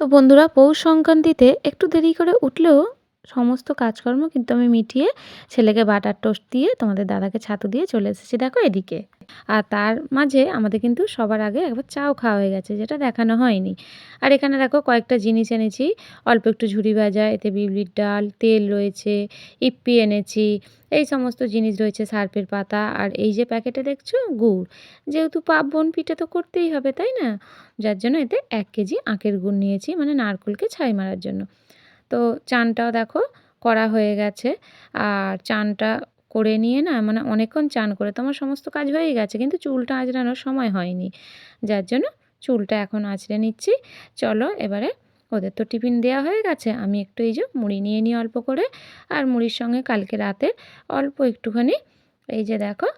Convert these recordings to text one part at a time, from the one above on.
তো বন্ধুরা পৌষ সংক্রান্তিতে একটু দেরি করে উঠলেও সমস্ত কাজকর্ম কিন্তু আমি মিটিয়ে ছেলেকে বাটার টোস্ট দিয়ে তোমাদের দাদাকে ছাতু দিয়ে চলে এসেছি, দেখো এদিকে। আর তার মাঝে আমাদের কিন্তু সবার আগে একবার চাও খাওয়া হয়ে গেছে, যেটা দেখানো হয়নি। আর এখানে দেখো কয়েকটা জিনিস এনেছি, অল্প একটু ঝুড়ি ভাজা, এতে বিউলির ডাল, তেল রয়েছে, ইপ্পি এনেছি, এই সমস্ত জিনিস রয়েছে সার্পের পাতা, আর এই যে প্যাকেটে দেখছ গুড়, যেহেতু পার্বণ পিঠে তো করতেই হবে, তাই না? যার জন্য এতে এক কেজি আখের গুড় নিয়েছি মানে নারকেলকে ছাই মারার জন্য। তো চানটাও দেখো করা হয়ে গেছে। আর চানটা করে নিয়ে না মানে অনেকক্ষণ চান করে, তোমার সমস্ত কাজ হয়েই গেছে, কিন্তু চুলটা আঁচড়ানোর সময় হয়নি। যার জন্য চুলটা এখন আঁচড়ে নিচ্ছি। চলো এবারে ওদের তো টিফিন দেওয়া হয়ে গেছে, আমি একটু এই যে মুড়ি নিয়ে নিই অল্প করে। আর মুড়ির সঙ্গে কালকে রাতে অল্প একটুখানি এই যে দেখো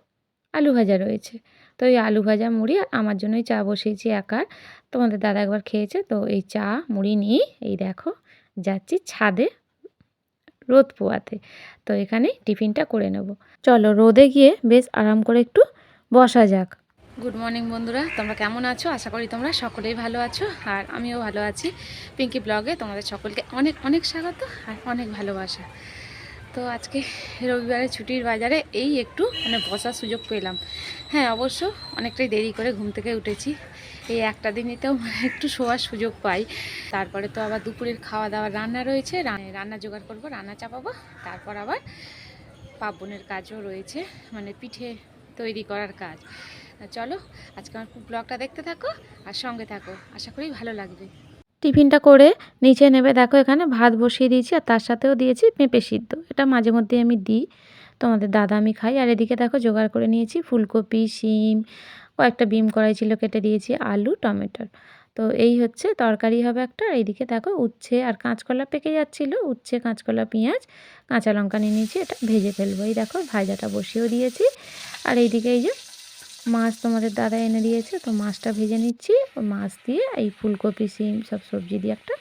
আলু ভাজা রয়েছে। তো এই আলু ভাজা মুড়ি আর আমার জন্যই চা বসিয়েছি একার। তোমাদের দাদা একবার খেয়েছে, তো এই চা মুড়ি নিয়েই এই দেখো। যাচ্ছি ছাদে রোদ পোয়াতে। তো এখানে টিফিনটা করে নেব। চলো রোদে গিয়ে বেশ আরাম করে একটু বসা যাক। গুড মর্নিং বন্ধুরা, তোমরা কেমন আছো? আশা করি তোমরা সকলেই ভালো আছো। আর আমিও ভালো আছি। পিঙ্কি ব্লগে তোমাদের সকলকে অনেক অনেক স্বাগত আর অনেক ভালোবাসা। তো আজকে রবিবারে ছুটির বাজারে এই একটু মানে বসার সুযোগ পেলাম। হ্যাঁ অবশ্য অনেকটাই দেরি করে ঘুম থেকে উঠেছি। এই একটা দিনেতেও মানে একটু শোয়ার সুযোগ পাই। তারপরে তো আবার দুপুরের খাওয়া দাওয়া রান্না রয়েছে। রান্না জোগাড় করব, রান্না চাপাবো। তারপর আবার পার্বণের কাজও রয়েছে মানে পিঠে তৈরি করার কাজ। চলো, আজকে আমার ব্লগটা দেখতে থাকো আর সঙ্গে থাকো। আশা করি ভালো লাগবে। টিফিনটা করে নিচে নেবে। দেখো এখানে ভাত বসিয়ে দিয়েছি আর তার সাথেও দিয়েছি পেঁপে সিদ্ধ। এটা মাঝে মধ্যে আমি দিই। তোমাদের দাদা আমি খাই। আর এদিকে দেখো জোগাড় করে নিয়েছি ফুলকপি, শিম, কয়েকটা বিম কড়াই ছিল কেটে দিয়েছি, আলু, টমেটোর। তো এই হচ্ছে, তরকারি হবে একটা। এইদিকে দেখো উচ্ছে আর কাঁচকলা পেকে যাচ্ছিল। উচ্ছে, কাঁচকলা, পেঁয়াজ, কাঁচা লঙ্কা নিয়ে নিয়েছি, এটা ভেজে ফেলব। এই দেখো ভাজাটা বসিয়েও দিয়েছি। আর এইদিকে এই যে মাছ তোমাদের দাদা এনে দিয়েছে, তো মাছটা ভেজে নিচ্ছি। মাছ দিয়ে এই ফুলকপি, সিম, সব সবজি দিয়ে একটা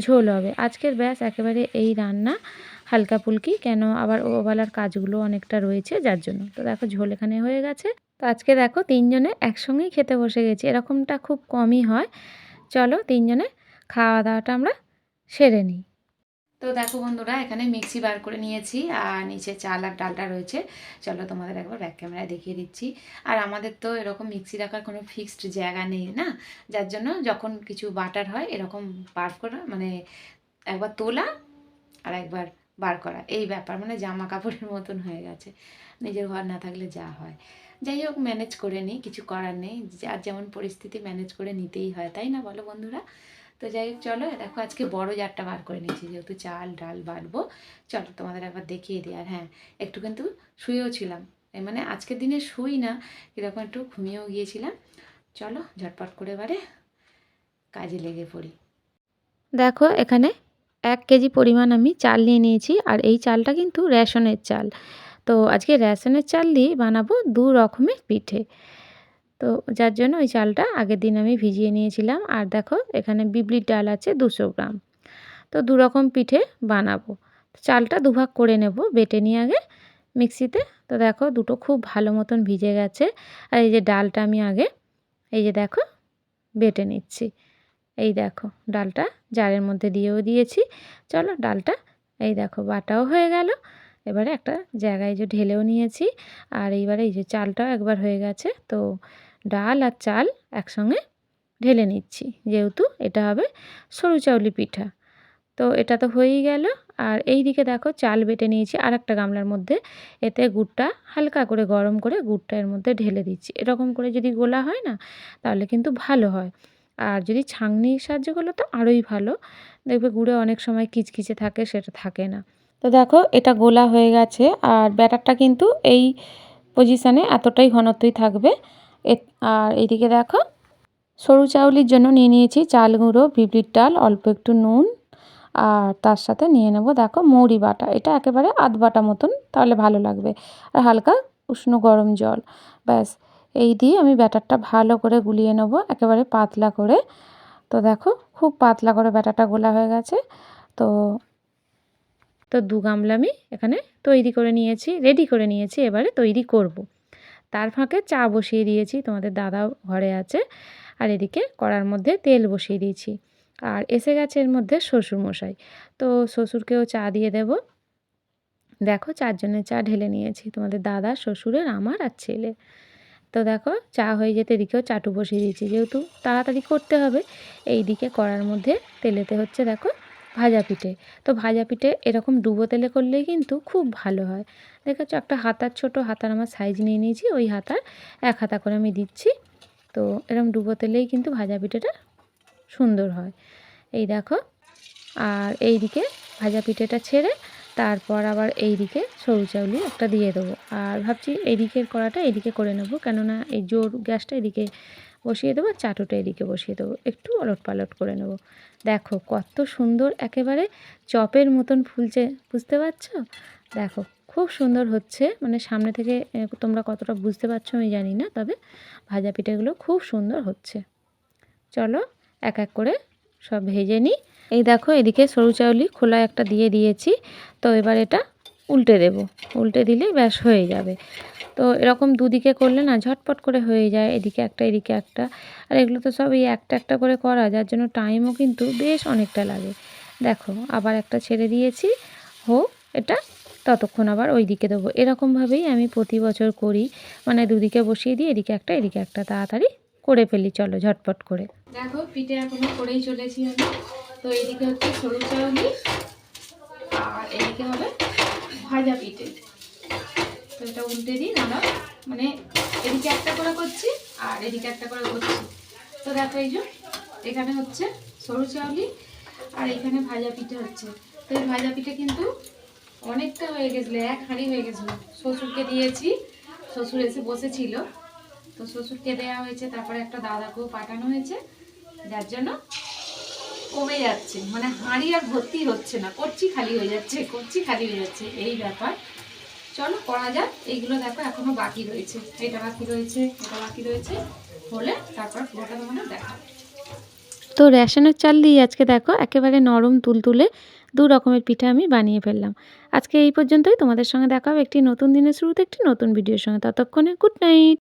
ঝোল হবে। আজকের ব্যাস, একেবারে এই রান্না, হালকা ফুলকি, কেন আবার ওবেলার কাজগুলো অনেকটা রয়েছে, যার জন্য। তো দেখো, ঝোল এখানে হয়ে গেছে। তো আজকে দেখো, তিনজনে একসঙ্গেই খেতে বসে গেছি। এরকমটা খুব কমই হয়। চলো, তিনজনে খাওয়া দাওয়াটা আমরা সেরে নিই। তো দেখো বন্ধুরা, এখানে মিক্সি বার করে নিয়েছি আর নিচে চাল আর ডালটা রয়েছে। চলো তোমাদের একবার ব্যাক ক্যামেরায় দেখিয়ে দিচ্ছি। আর আমাদের তো এরকম মিক্সি রাখার কোনো ফিক্সড জায়গা নেই, না? যার জন্য যখন কিছু বাটার হয়, এরকম বার করা মানে একবার তোলা আর একবার বার করা। এই ব্যাপার মানে জামা কাপড়ের মতন হয়ে গেছে। নিজের ঘর না থাকলে যা হয়। যাই হোক ম্যানেজ করে নিই, কিছু করার নেই। যার যেমন পরিস্থিতি ম্যানেজ করে নিতেই হয়, তাই না বলো বন্ধুরা? তো যাই হোক, চলো দেখো আজকে বড় জারটা বার করে নিয়েছি, যেহেতু চাল, ডাল বাটবো চলো তোমাদের একবার দেখিয়ে দিই। আর হ্যাঁ একটু কিন্তু শুয়েও ছিলাম। মানে আজকের দিনে শুই না কীরকম একটু ঘুমিয়েও গিয়েছিলাম। চলো ঝটপট করে এবারে কাজে লেগে পড়ি। দেখো, এখানে এক কেজি পরিমাণ আমি চাল নিয়ে নিয়েছি, আর এই চালটা কিন্তু রেশনের চাল। তো আজকে রেশনের চাল দিয়ে বানাবো দু রকমের পিঠে। তো যার জন্য ওই চালটা আগের দিন আমি ভিজিয়ে নিয়েছিলাম। আর দেখো, এখানে বিবলির ডাল আছে দুশো গ্রাম। তো দু রকম পিঠে বানাবো। চালটা দুভাগ করে নেব বেটে নিয়ে আগে মিক্সিতে। তো দেখো, দুটো খুব ভালো মতন ভিজে গেছে। আর এই যে ডালটা আমি আগে, এই যে দেখো, বেটে নিচ্ছি। এই দেখো, ডালটা জারের মধ্যে দিয়েও দিয়েছি। চলো, ডালটা, এই দেখো, বাটাও হয়ে গেল। এবারে একটা জায়গায় যে ঢেলেও নিয়েছি। আর এইবারে এই যে চালটাও একবার হয়ে গেছে। তো ডাল আর চাল একসঙ্গে ঢেলে নিচ্ছি। যেহেতু এটা হবে সরু চাউলি পিঠা। তো এটা তো হয়েই গেল। আর এই দিকে দেখো চাল বেটে নিয়েছি আর একটা গামলার মধ্যে। এতে গুড়টা হালকা করে গরম করে গুড়টা এর মধ্যে ঢেলে দিচ্ছি। এরকম করে যদি গোলা হয় না, তাহলে কিন্তু ভালো হয়। আর যদি ছাঁকনির সাহায্য করলে তো আরোই ভালো। দেখবে গুড়ে অনেক সময় কিচকিচে থাকে, সেটা থাকে না। তো দেখো এটা গোলা হয়ে গেছে। আর ব্যাটারটা কিন্তু এই পজিশানে এতটাই ঘনত্বই থাকবে। আর এইদিকে দেখো, সরু চাউলির জন্য নিয়ে নিয়েছি চাল গুঁড়ো, বিবলির ডাল, অল্প একটু নুন, আর তার সাথে নিয়ে নেব দেখো মৌরি বাটা। এটা একেবারে আধ বাটা মতন, তাহলে ভালো লাগবে। আর হালকা উষ্ণ গরম জল, ব্যাস। এই দিয়ে আমি ব্যাটারটা ভালো করে গুলিয়ে নেব, একেবারে পাতলা করে। তো দেখো, খুব পাতলা করে ব্যাটারটা গোলা হয়ে গেছে। তো তো দু গামলা আমি এখানে তৈরি করে নিয়েছি, রেডি করে নিয়েছি, এবারে তৈরি করব। তার ফাঁকে চা বসিয়ে দিয়েছি, তোমাদের দাদাও ঘরে আছে। আর এদিকে কড়ার মধ্যে তেল বসিয়ে দিয়েছি। আর এসে গেছে এর মধ্যে শ্বশুরমশাই। তো শ্বশুরকেও চা দিয়ে দেব। দেখো চারজনের চা ঢেলে নিয়েছি, তোমাদের দাদা, শ্বশুরের, আমার আর ছেলে। তো দেখো চা হয়ে যেতে এদিকেও চাটু বসিয়ে দিয়েছি, যেহেতু তাড়াতাড়ি করতে হবে। এই দিকে কড়ার মধ্যে তেলেতে হচ্ছে, দেখো ভাজা পিঠে। তো ভাজা পিঠে এরকম ডুবো তেলে করলেই কিন্তু খুব ভালো হয়। দেখাচ্ছ একটা হাতার ছোট হাতার আমার সাইজ নিয়ে নিয়েছি, ওই হাতার এক হাতা করে আমি দিচ্ছি। তো এরকম ডুবো তেলেই কিন্তু ভাজা পিঠেটা সুন্দর হয়। এই দেখো, আর এই দিকে ভাজা পিঠেটা ছেড়ে তারপর আবার এই দিকে সরু চাউলি একটা দিয়ে দেবো। আর ভাবছি এই দিকের কড়াটা এদিকে করে নেব, কেননা এই জোর গ্যাসটা এদিকে বসিয়ে দেবো চাটুটা এদিকে বসিয়ে দেবো। একটু অলট পালট করে নেব। দেখো কত সুন্দর একেবারে চপের মতন ফুলছে, বুঝতে পারছ? দেখো খুব সুন্দর হচ্ছে মানে সামনে থেকে তোমরা কতটা বুঝতে পারছ আমি জানি না, তবে ভাজা পিঠেগুলো খুব সুন্দর হচ্ছে। চলো এক এক করে সব ভেজে নিই। এই দেখো এদিকে সরু চাউলি খোলা একটা দিয়ে দিয়েছি, তো এবার এটা উল্টে দেব। উল্টে দিলেই ব্যাস হয়ে যাবে। তো এরকম দুদিকে করলে না ঝটপট করে হয়ে যায়, এদিকে একটা এদিকে একটা। আর এগুলো তো সব এই একটা একটা করে করা, যার জন্য টাইমও কিন্তু বেশ অনেকটা লাগে। দেখো, আবার একটা ছেড়ে দিয়েছি, হোক, এটা ততক্ষণ আবার ওই দিকে দেবো এরকমভাবেই আমি প্রতি বছর করি মানে দুদিকে বসিয়ে দিই, এদিকে একটা এদিকে একটা, তাড়াতাড়ি করে ফেলি, চলো ঝটপট করে। দেখো, পিঠে এখনও করেই চলেছি আমি। তো এইদিকে হচ্ছে সরু চাউলি আর এদিকে হবে ভাজা পিঠে। এটা উল্টে দিই দাঁড়া মানে এদিকে একটা করে করছি আর এদিকে একটা করে করছি। তো দেখো এই যে, এখানে হচ্ছে সরু চাউলি আর এখানে ভাজা পিঠে হচ্ছে। তো এই ভাজা পিঠে কিন্তু অনেকটা হয়ে গেছিল, এক হাঁড়ি হয়ে গেছিল। শ্বশুরকে দিয়েছি, শ্বশুর এসে বসেছিল। তো শ্বশুরকে দেওয়া হয়েছে, তারপরে একটা দাদাকেও পাঠানো হয়েছে। যার জন্য কমে যাচ্ছে। মানে হাঁড়ি আর ভর্তি হচ্ছে না করছি খালি হয়ে যাচ্ছে করছি খালি হয়ে যাচ্ছে। এই ব্যাপার। চলো করা যাক। এইগুলো দেখো এখনও বাকি রয়েছে। এটা বাকি রয়েছে, এটা বাকি রয়েছে। হলে তারপর পুরোটা তোমাদের দেখা তো রেশনের চাল দিয়ে আজকে দেখো একেবারে নরম তুলতুলে দু রকমের পিঠা আমি বানিয়ে ফেললাম। আজকে এই পর্যন্তই। তোমাদের সঙ্গে দেখা হবে একটি নতুন দিনের শুরুতে, একটি নতুন ভিডিওর সঙ্গে। ততক্ষণে গুড নাইট।